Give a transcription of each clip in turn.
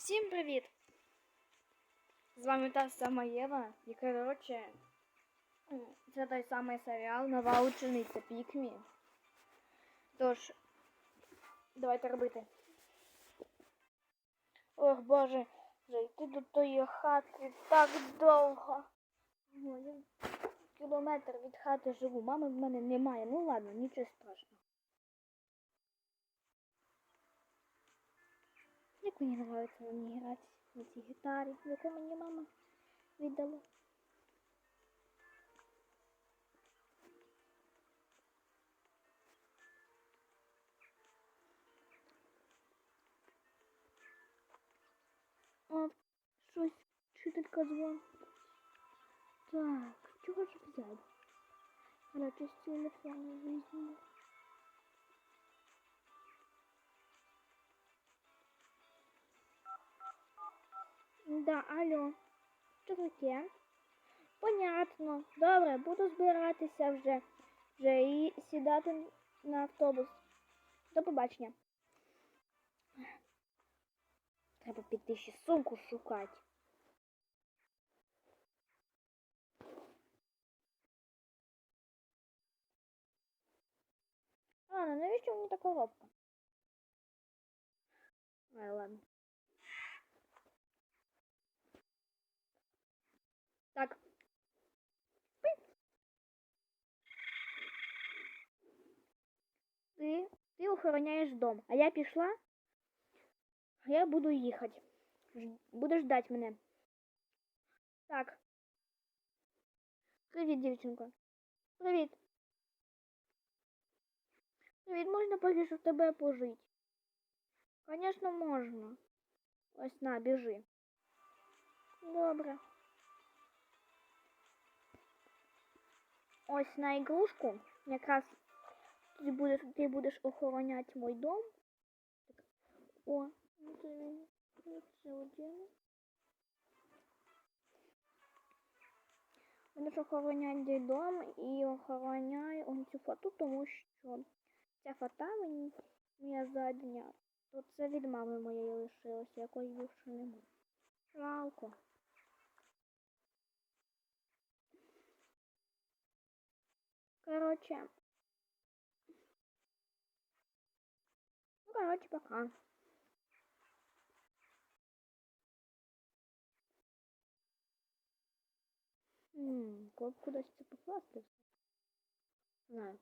Всім привіт! З вами та сама Єва. І коротше, це той самий серіал Нова учениця Пікмі. Тож, давайте робити. Ох боже, зайти до тої хати так довго. Ну, Кілометр від хати живу. Мами в мене немає. Ну ладно, нічого страшного. Як мені подобається на ній грати на цій гітарі, яку мені мама віддала. О, щось вчителька дзвонить. Так, чого ж взяти? Короче, з телефона візьму. Да, алло. Що таке? Понятно. Добре, буду збиратися вже, вже і сідати на автобус. До побачення. Треба піти ще сумку шукати. Ну навіщо мені та коробка? Ай, ладно. Так. Пи. Ти, ти охороняєш дом, а я пішла, а я буду їхати. Ж- Будеш ждать мене. Так. Привіт, дівчинко. Привіт. Привіт, можна поки що в тебе пожити? Звісно, можна. Ось на, біжи. Добре. Ось на ігрушку. Якраз ти будеш, ти будеш охороняти мій дом. О, ну. Ну, Це один. Будеш охороняти дом і охороняй он цю фоту, тому що ця фото мені моя задня. То це від мами моєї лишилося, якої більше немає. Жалко. Короче. Ну, короче, пока. Ммм, кудись це покласти? Знаю.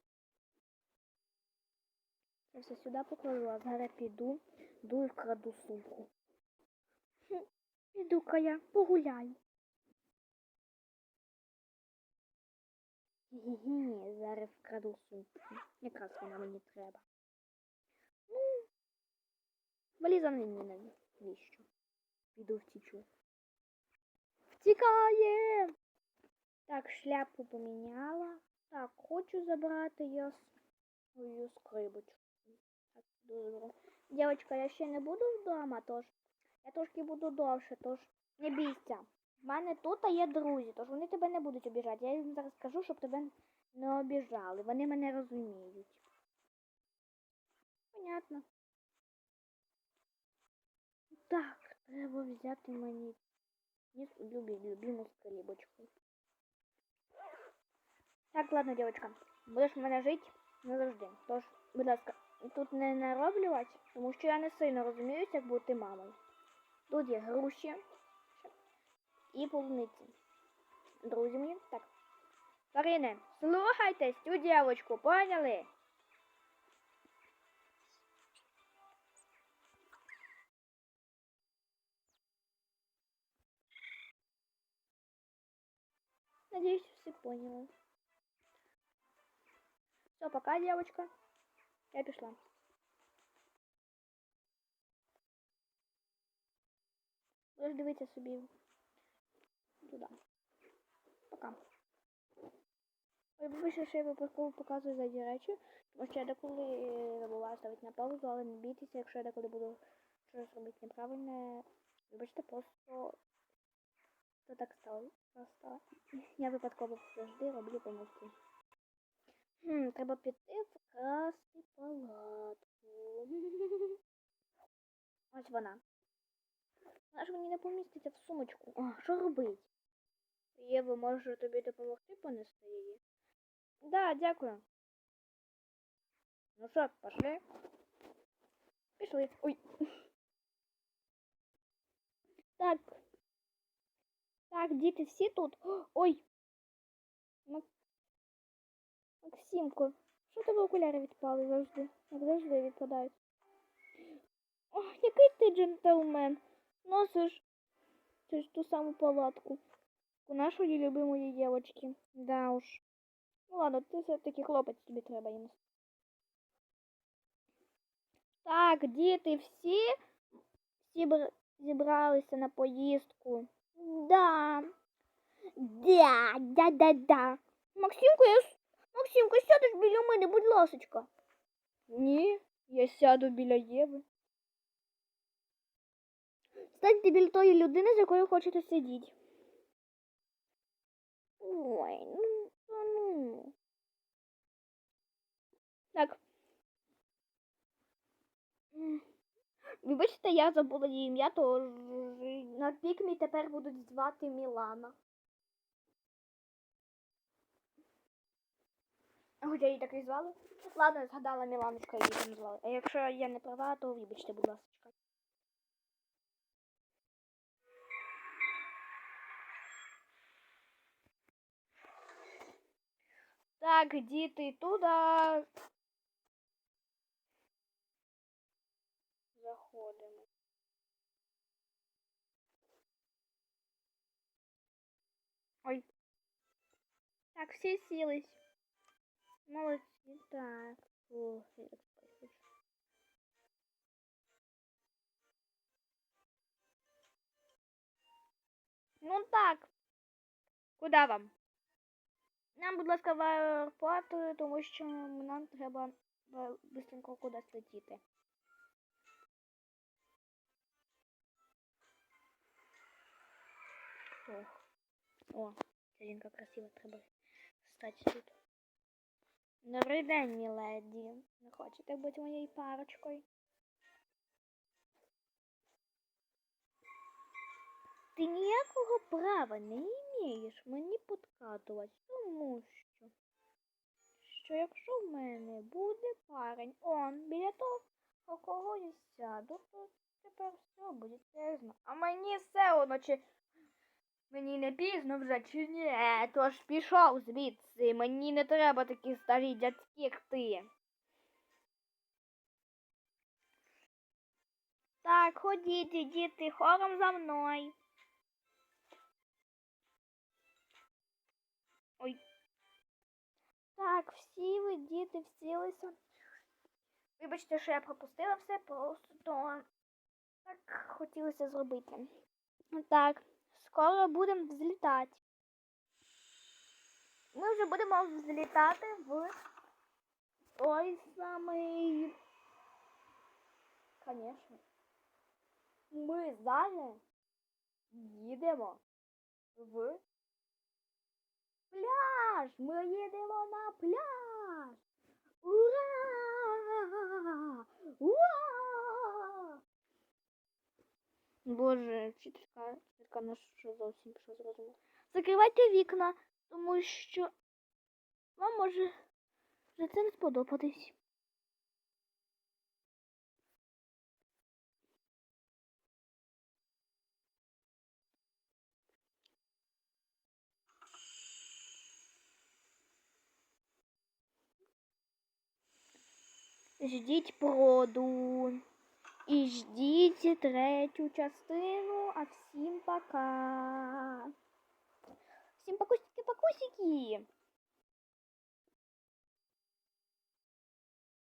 Я все сюди покладу, а зараз піду, йду і вкраду сумку. Піду-ка я погуляю. Ні, зараз вкраду сумку. Якраз вона мені треба. Ну, валіза мені навіщо? Піду втічу. Втікає! Так, шляпу поміняла. Так, хочу забрати я свою скрибочку. Так, добре. Дівчатка, я ще не буду вдома, тож я трошки буду довше, тож не бійся. В мене тут є друзі, тож вони тебе не будуть обіжати. Я їм зараз скажу, щоб тебе не обіжали. Вони мене розуміють. Понятно. Так, треба взяти мені ні- любі, любиму скрибочку. Так, ладно, девочка, будеш в мене жити назавжди. Тож, будь ласка, тут не нароблювати, тому що я не сильно розуміюся, як бути мамою. Тут є груші і полуниці. Друзі мої, так. Тварини, слухайтесь цю дівочку, поняли? Надеюсь, все поняли. Все, пока, девочка. Я пішла. Будеш дивитися собі туди. Пока. Вибачте, що випадково показую зайді речі, тому що я деколи е, забуваю ставити на паузу, але не бійтеся, якщо я деколи буду щось робити неправильне. Вибачте, просто то так стало. Просто я випадково завжди роблю помилки. Хм, треба піти вкрасти палатку. Ось вона. Вона ж мені не поміститься в сумочку. А, що робить? Єва, може тобі допомогти понести її? Да, дякую. Ну що, пошли? Пішли. Ой. Так. Так, діти всі тут. Ой. Мак... Максимко, що тебе окуляри відпали завжди? Як завжди відпадають. О, який ти джентльмен. Носиш ж ту саму палатку. У нашої любимої дівчинки. Да уж. Ну ладно, ти все-таки хлопець тобі треба їм. Так, діти всі зібр... зібралися на поїздку. Да. Да, да, да, да. Максимко, я... Максимко, сядеш біля мене, будь ласочка. Ні, я сяду біля Єви. Станьте біля тої людини, з якою хочете сидіти. Ой, ну, ну. Так. Вибачте, я забула її ім'я, то на пікмі тепер будуть звати Мілана. Хоча її так і звали. Ладно, згадала Міланочка її там звали. А якщо я не права, то вибачте, будь ласка. Так, діти, туди. Заходимо. Ой. Так, всі сілись. Молодці, так. О, я так спать хочу. Ну так. Куда вам? Нам, будь ласка, в аеропорт, е, тому що нам треба швидко кудись летіти. Ох. О, ця жінка красива, треба стати тут. Добрий день, міледі. Не хочете бути моєю парочкою? Ти ніякого права не імієш мені подкатувати, тому що. Що якщо в мене буде парень, он біля того, у кого я сяду, то тепер все буде чесно. А мені все одно, чи мені не пізно вже, чи ні, тож пішов звідси. Мені не треба такі старі дядьки, як ти. Так, ходіть, діти, хором за мною. Так, всі ви діти всілися. Вибачте, що я пропустила все, просто то так хотілося зробити. Так, скоро будемо взлітати. Ми вже будемо взлітати в той самий. Конечно. Ми зараз їдемо в пляж! Ми їдемо на пляж! Ура! Ура! Боже, вчителька, вчителька наша зовсім пішла з розуму. Закривайте вікна, тому що вам може вже це не сподобатись. Ждіть проду. І ждіть третю частину. А всім пока. Всім покусики-покусики.